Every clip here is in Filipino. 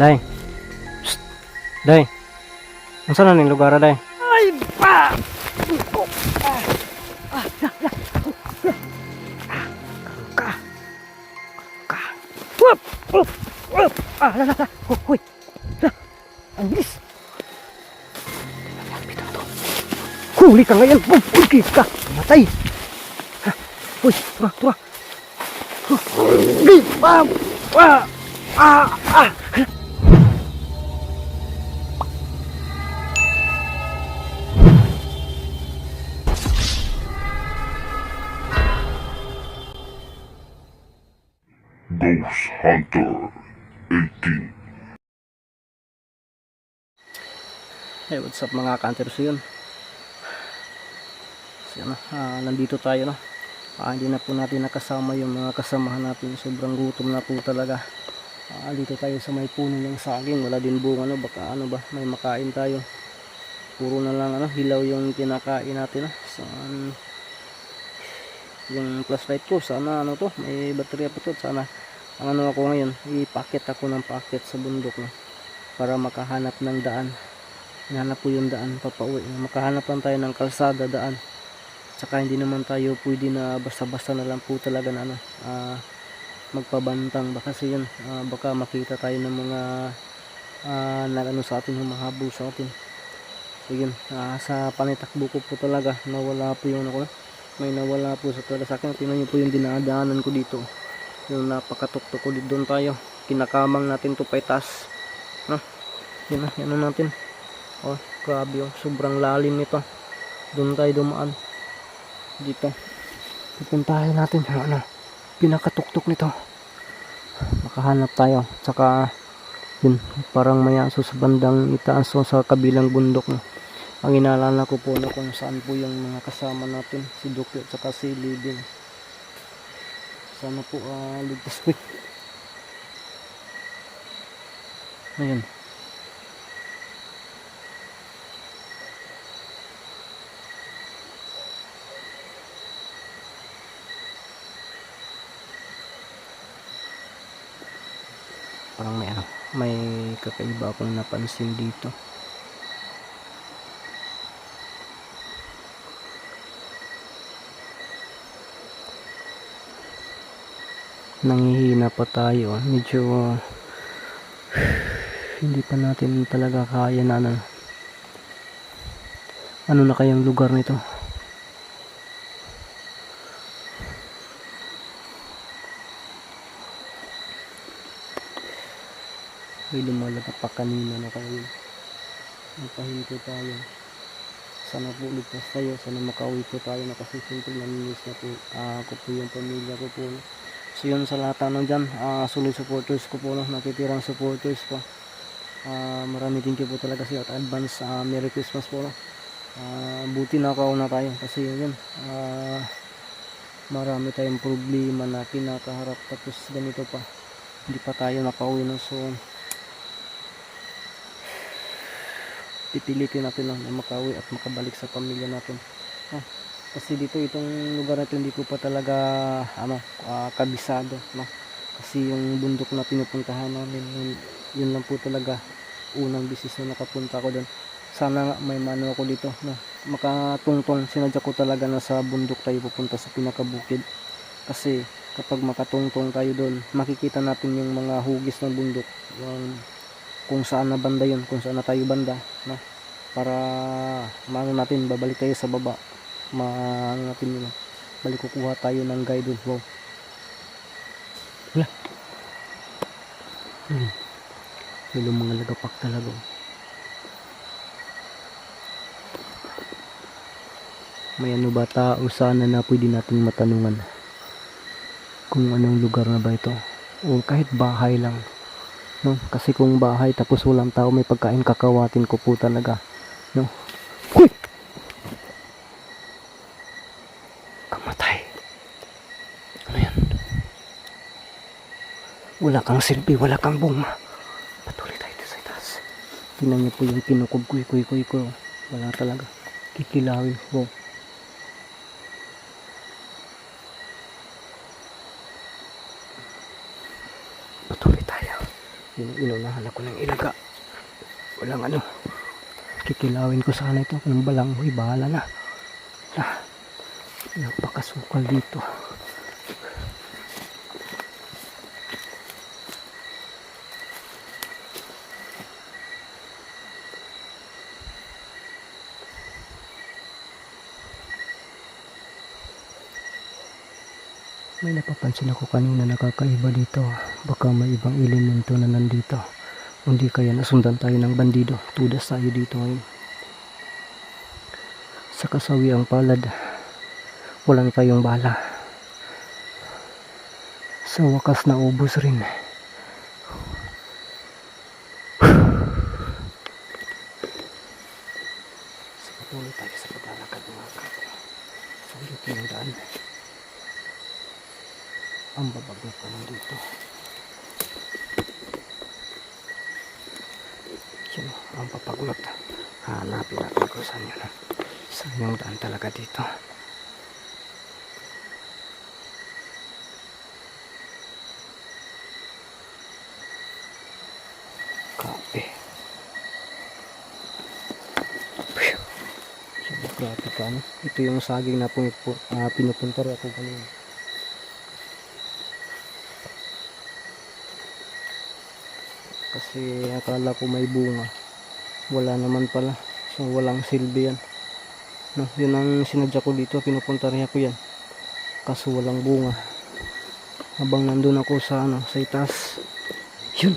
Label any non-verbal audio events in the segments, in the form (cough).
Day. Psst. Day. Unsa na ning lugar day? Ay, pa! Ah, la, la, la. Huy, huy. La. Ang bilis. Huli ka ngayon. Huli ka. Matay. Ha. Uy, tura, tura. Huli. Ah, ah, ah, ah. Ghost Hunter 18. Hey, what's up mga kanters yun? So, ano, ah, nandito tayo no. Ah, hindi na po natin nakasama yung mga kasamahan natin. Sobrang gutom na po talaga. Ah, dito tayo sa may puno ng saging. Wala din bunga no. Baka ano ba, may makain tayo. Puro na lang ano, hilaw yung kinakain natin. No? So, um, yung flashlight ko, sana ano to, may baterya pa to. Sana, ang ano ako ngayon, ipakit ako ng pakit sa bundok no. Para makahanap ng daan Hinahanap po yung daan papauwi. Makahanap lang tayo ng kalsada, daan. Tsaka hindi naman tayo pwede na basta-basta na lang po talaga na ano, ah, magpabantang. Baka kasi yun, ah, baka makita tayo ng mga uh, nagano sa atin, humahabol sa atin. So yun, ah, sa panitakbo ko po talaga, nawala po yung ako. May nawala po sa talaga sa akin. Tingnan niyo po yung dinadaanan ko dito. Yung dito doon tayo. Kinakamang natin to paitas. No? Yun na, yan na natin. Oh, grabe yung sobrang lalim nito. Doon tayo dumaan. Dito. Pupuntahin natin yung ano, pinakatuktok nito. Makahanap tayo. Tsaka, yun, parang may aso sa bandang itaas o sa kabilang bundok. No. Ang inaalala ko po na kung saan po yung mga kasama natin. Si Duki at saka si Libin. Sana po ah, ligtas po. Ayun. parang may ano, may kakaiba akong napansin dito. Nangihina pa tayo, medyo hindi pa natin talaga kaya na ano, ano na kayang lugar nito. may lumalaga pa kanina na kayo. Magpahinto tayo. Sana po ligtas tayo. Sana makauwi po tayo. Na kasi simple namimiss na po. Ah, ako po yung pamilya ko po? So yun sa lahat ng dyan ah, solid supporters ko po no? nakitirang supporters ko ah, marami thank you po talaga sa at advance ah, Merry Christmas po no? ah, buti na na tayo kasi yun ah, marami tayong problema na kinakaharap tapos ganito pa hindi pa tayo nakauwi no? so pipilitin natin no, na makawi at makabalik sa pamilya natin no? Kasi dito itong lugar na ito hindi ko pa talaga ano ah, kabisado no? kasi yung bundok na pinupuntahan namin yun, yun lang po talaga unang bisis na nakapunta ako doon sana nga may mano ako dito no? makatungtong sinadya ko talaga na sa bundok tayo pupunta sa pinakabukid kasi kapag makatungtong tayo doon makikita natin yung mga hugis ng bundok yung kung saan na banda yun kung saan na tayo banda no? para maano natin babalik tayo sa baba maano natin yun kukuha tayo ng doon wow. Wala. Hmm. yung mga lagapak talaga. May ano ba tao sana na pwede natin matanungan? Kung anong lugar na ba ito? O kahit bahay lang. No? Kasi kung bahay tapos walang tao may pagkain kakawatin ko po talaga no Uy! kamatay ano yan wala kang silbi wala kang bunga patuloy tayo dito sa itaas tingnan niyo po yung kinukub kuy kuy kuy ko wala talaga kikilawin wow patuloy tayo inunahan ako ng ilaga. Walang ano. Kikilawin ko sana ito. Kung balanghoy, bahala na. Ah, napakasukal dito. May napapansin ako kanina nakakaiba dito. Baka may ibang elemento na nandito. Hindi kaya nasundan tayo ng bandido. Tudas tayo dito ngayon. Sa kasawiang palad, walang tayong bala. Sa wakas na ubos rin. (sighs) Sa patuloy tayo sa paglalakad mga kapwa. Sa ulit ng daan. Ang babagyo pa lang dito. Yun, ang papaglot. Hanapin natin kung saan yun. Saan yung daan talaga dito. Yun, grabe ka, no? Ito yung saging na ah, pinupunta rin ako kanina. Kasi akala ko may bunga. Wala naman pala. So walang silbi yan. No, yun ang sinadya ko dito. Pinupunta rin ako yan. Kaso walang bunga. Habang nandun ako sa ano sa itaas. Yun!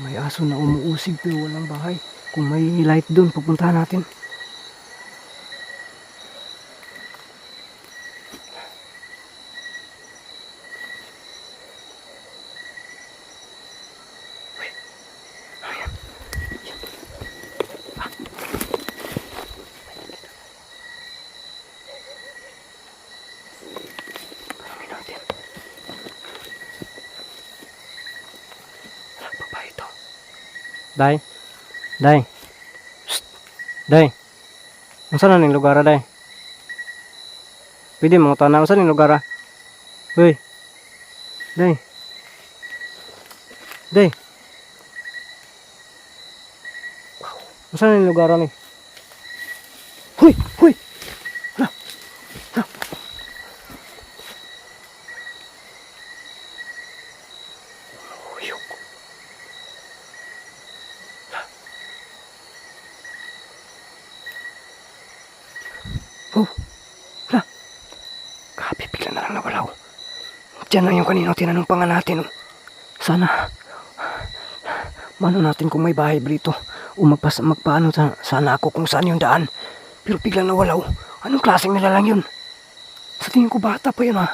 May aso na umuusig pero walang bahay. Kung may light dun pupuntahan natin Day? Day? Psst! Day? Saan na ning lugar day? Pwede mga tanah. Ang saan ning lugar Uy! Day? Day? Ang saan ning lugar ni? Huy! Huy! Uyok. Oh. Hala. Grabe, bigla na lang nawalaw. Diyan lang yung kanino tinanong pa nga natin. oh. Sana. Mano natin kung may bahay brito. O magpas magpaano sa- sana ako kung saan yung daan. Pero biglang nawalaw. Anong klaseng nilalang yun? Sa tingin ko bata pa yun ha.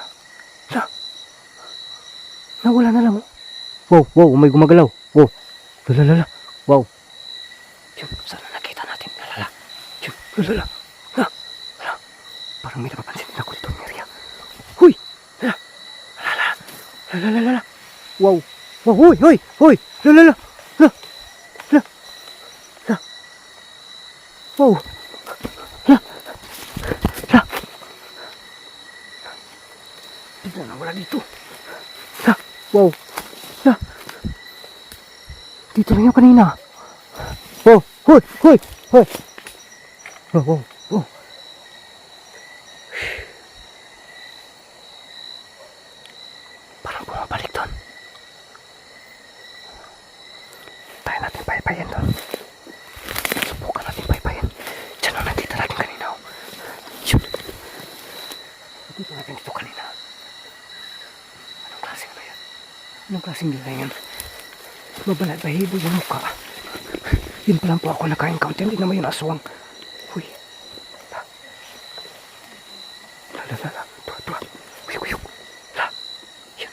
Hala. Nawala na lang oh. Wow, wow, may gumagalaw. Wow. Lalala. Wow. Yun, sana nakita natin. Lalala. Yun, lalala. Hala. Hala. Parang may napapansin din ako dito, Miria. Huy! Hala. Lalala. Lalala. Lalala. Wow. Wow, huy, huy, huy. Lalala. Hala. Hala. Hala. Wow. Hala. Hala. Bigla na wala dito. Hala. Wow. Hala. Dito lang yung kanina. Oh, hoy, hoy, hoy. Oh, oh, oh. Parang bumabalik doon. Tayo natin paypayan doon. Subukan natin paypayan. Diyan ang nandito natin kanina. oh. Yun. Dito natin dito kanina. Anong klaseng ano yan? Anong klaseng nila yan? Mabalat ba hibo yung mukha? Yun pa lang po ako naka-encounter. Hindi naman yun aswang. Uy. La. La la la la. Tuwa tuwa. Uyok uyok. La. Yun.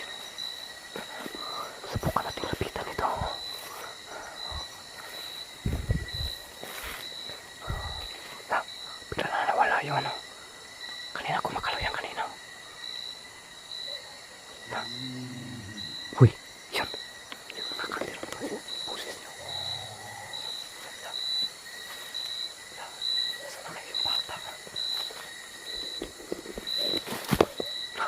Yun. Subukan natin lapitan ito. La. Bigla na nawala yung ano. Kanina kumakalaw yan kanina. La. Uy. Yun. Yung nakakandira pa. Boses niyo. La. La. Nasaan na kayo yung bata? La.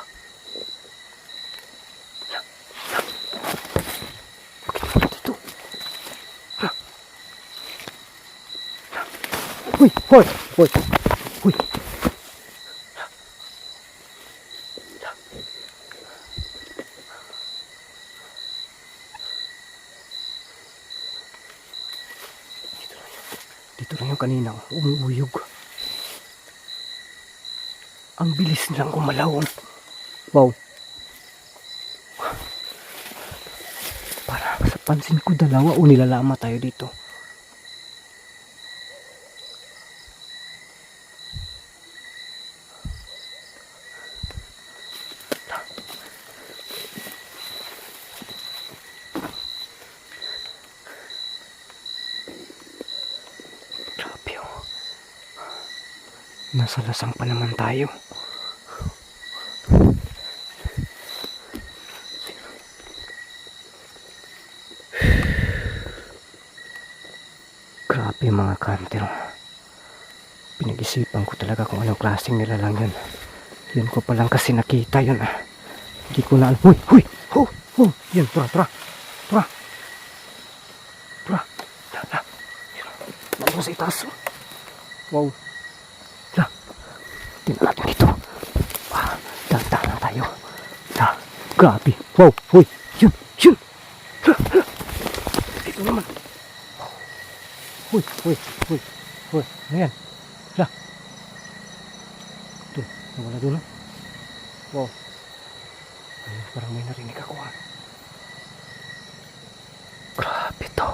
Hoy, hoy, huy. Dito lang yung kanina, oh. umuuyog. Ang bilis nilang gumalaw. Wow. Para sa pansin ko dalawa o nilalama tayo dito. Nasa lasang pa naman tayo. Grabe mga kantero. Pinag-isipan ko talaga kung anong klaseng nila lang yun. Yun ko palang kasi nakita yun ah. Hindi ko na alam. Huy! Huy! Ho! Ho! Yun, tura, tura. Tura. Tura. La. Yun. Nandun sa itaas. oh. Wow. La. Tingnan natin dito. Ah, dahan-dahan lang tayo. La. Grabe. Wow. Huy. Yun. Yun. Dito naman. Huy, huy, huy, huy. Ano yan? La. Ito, nawala doon. ah. Wow. Ayun, parang may narinig ako ah. Grabe to.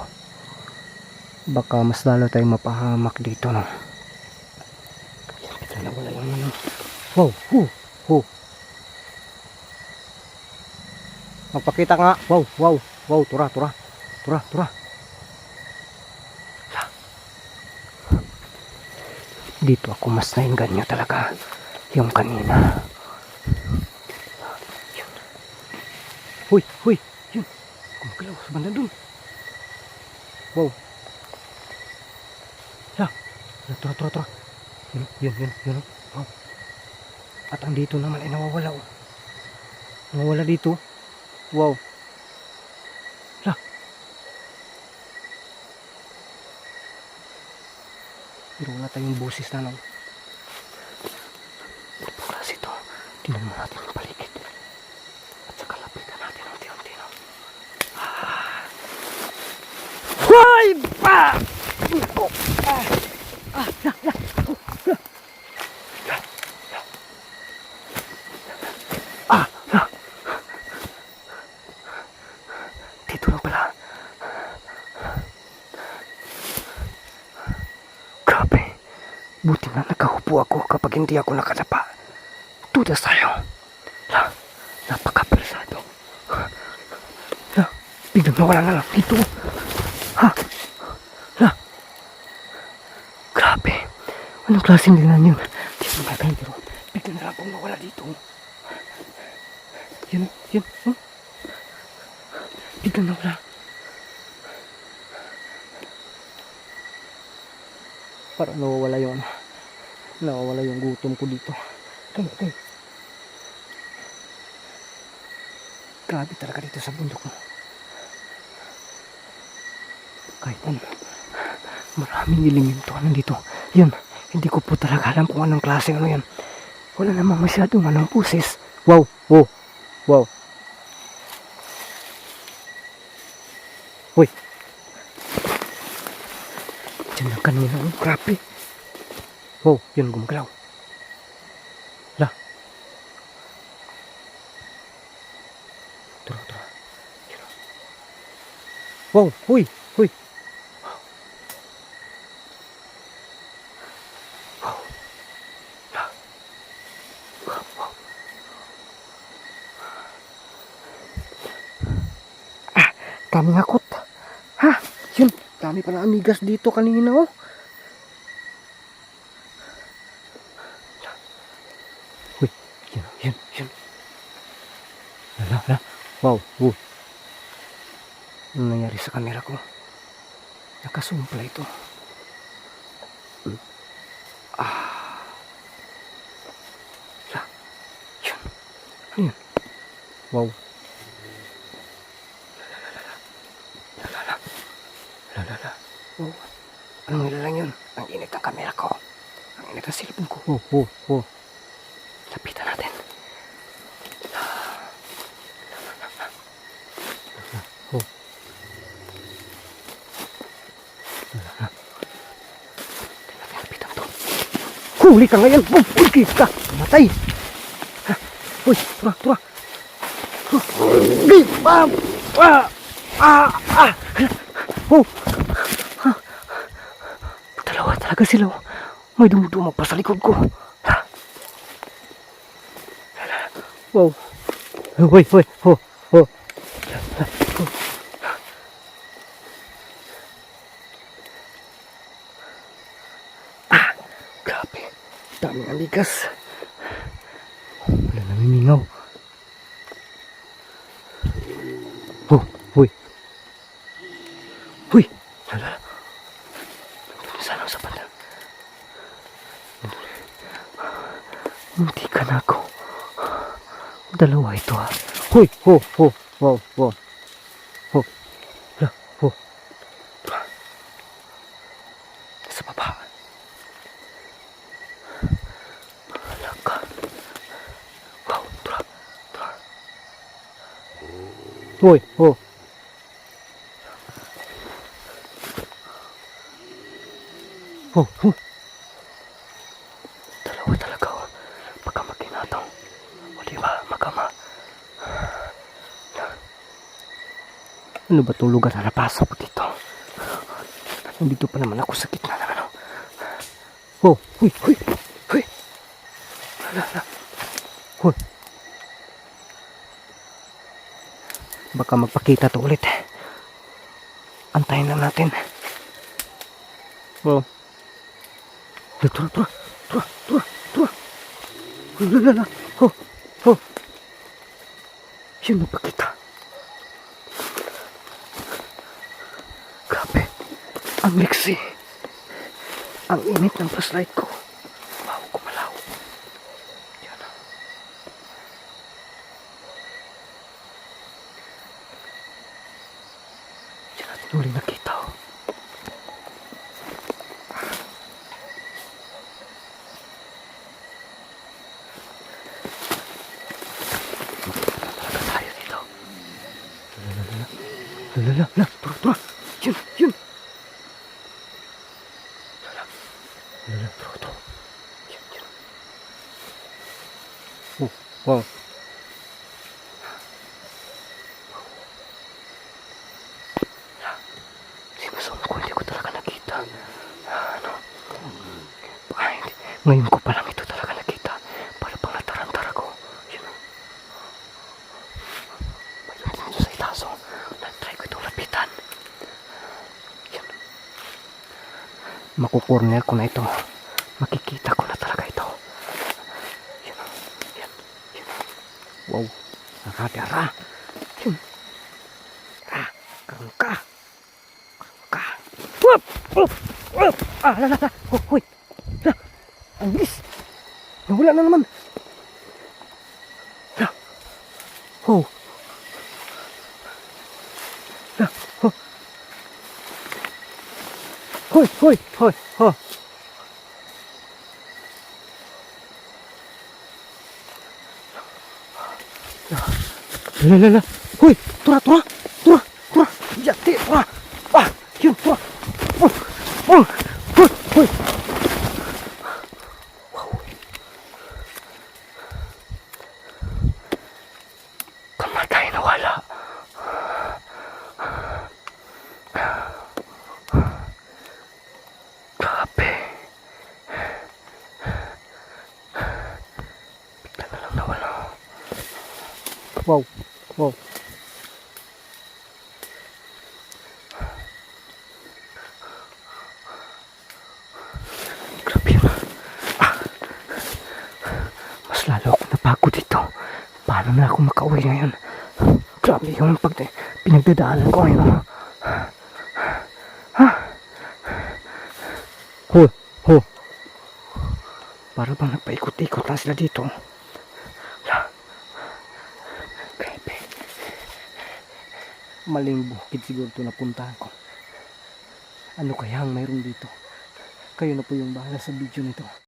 Baka mas lalo tayong mapahamak dito no. Yan, bigla nawala yung ano. Wow, hu, hu. Magpakita nga. Wow, wow, wow, tura, tura. Tura, tura. Dito ako mas nainganyo talaga yung kanina. Huy, huy, yun. Gumagalaw sa banda dun. Wow. Ya, tura, tura, tura. Yun, yun, yun, yun. Wow. At ang dito naman ay nawawala. Oh. Nawawala dito. Wow. La. Pero wala tayong boses na lang. Ano po klase ito? Tingnan mo natin ang paligid. At saka lapitan natin unti-unti. No? Ah. Hoy! Pa! Nako! Ah! Ah! La! La! Oh, la! La! La! Ah! La! Dito lang pala. Grabe. Buti na nakahupo ako kapag hindi ako nakadapa. Tudas tayo. La, napaka-persado. La, biglang nawala na lang dito. Ha? La. Grabe. Anong klaseng nilan yun? Di ko pero biglang na lang akong nawala dito. Yun, yun. Hmm? Biglang nawala. Parang nawawala ano. Nawawala yung gutom ko dito. Kaya, kaya. Grabe talaga dito sa bundok mo. Kahit ano. Maraming elemento nandito. Yun. Hindi ko po talaga alam kung anong klaseng ano yan. Wala namang masyadong anong pusis. Wow. Oh. Wow. Uy. Diyan lang kanina. Oh, grabe. Wow, yun gumagalaw. La. Tara, tara. Yun. Wow, huy, huy. Wow. La. Wow, wow. Ah. Ha, yun. Dami pala amigas dito kanina, oh. Uy, yun, yun, yun. Hala, hala. Wow, wow. Ano nangyari sa camera ko? Nakasumpla ito. Ah. Hala. Yun. Ano yun? Wow. La la la. Wow. Anong nilalang yun? Ang init. ang camera ko. Ang init ang cellphone ko. Oh, oh, oh. Lapitan natin. Oh. Lapitan to. Huli ka ngayon! Oh, huli ka! Matay! Ha? Uy, tura, tura! Di! Ah! Ah! Ah! Ah! Oh! Ah! Dalawa talaga sila. oh. May dumudumog pa sa likod ko. Ha? Wow. Hoy, hoy, ho, ho. Ah, grabe. Aligas. Wala namimingaw. Oh, hoy. Hoy, lala. Sana sa banda. Munti ka na ako. Dalawa ito ha. Hoy, ho, ho, wow, wow. Ho, la, ho. Sa baba. Wala ka. Wow, tura, tura. Hoy, ho. Oh, oh. Dalawa talaga oh. Baka makinatong. O di ba, magama. Ano ba itong lugar na napasok dito? Nandito pa naman ako sa gitna ng ano. Oh, huy, huy, huy. Hala, hala. Baka magpakita to ulit. Antayin lang natin. Wow. Tura, tura, tura, tura, tura, tura. La, la, la. Oh, oh. Yun magpakita. Grabe. Ang liksi. Ang init ng flashlight ko. Wow, kumalaw. Yan. ah. Yan natin uli nakita. Oh. Talaga tayo dito. Lala, lala, lala, tura, tura. Yun, yun. Lala, wow. Sinusunod ko, hindi ko talaga nakita. Ano? Hindi. Ngayon ko pa lang ito talaga nakita. Para pang natarantara ko. Yun. Mayroon dito sa itaso. Na-try ko itong lapitan. Yun. Makukorner ko na ito. Makikita ko na talaga ito. Yun. Yan. Yun. Wow. Nakatira. Yun. Ah, kangka. Ka. Whoop! Whoop! Whoop! Ah, la, la, la. Oh, hoy. La. Ang bilis. Nawala na naman. La. Oh. La. Oh. Hoy, hoy, hoy, oh. La, la, la. Hoy, tura, tura. Jati, tura. Ah, yun, tura. Oh, oh, hoy, hoy. Kamatay na wala. Grabe. Bigla na lang nawala. Wow. Wow. Grabe yun. Ah. Mas lalo ako napagod dito. Paano na ako makauwi ngayon? Grabe yung pag pinagdadaanan ko ngayon. Ha? Ho, ho. Para bang nagpaikot-ikot lang sila dito. La. Grabe. Maling bukid siguro ito napuntahan ko. Ano kaya ang mayroon dito? kayo na po yung bahala sa video nito.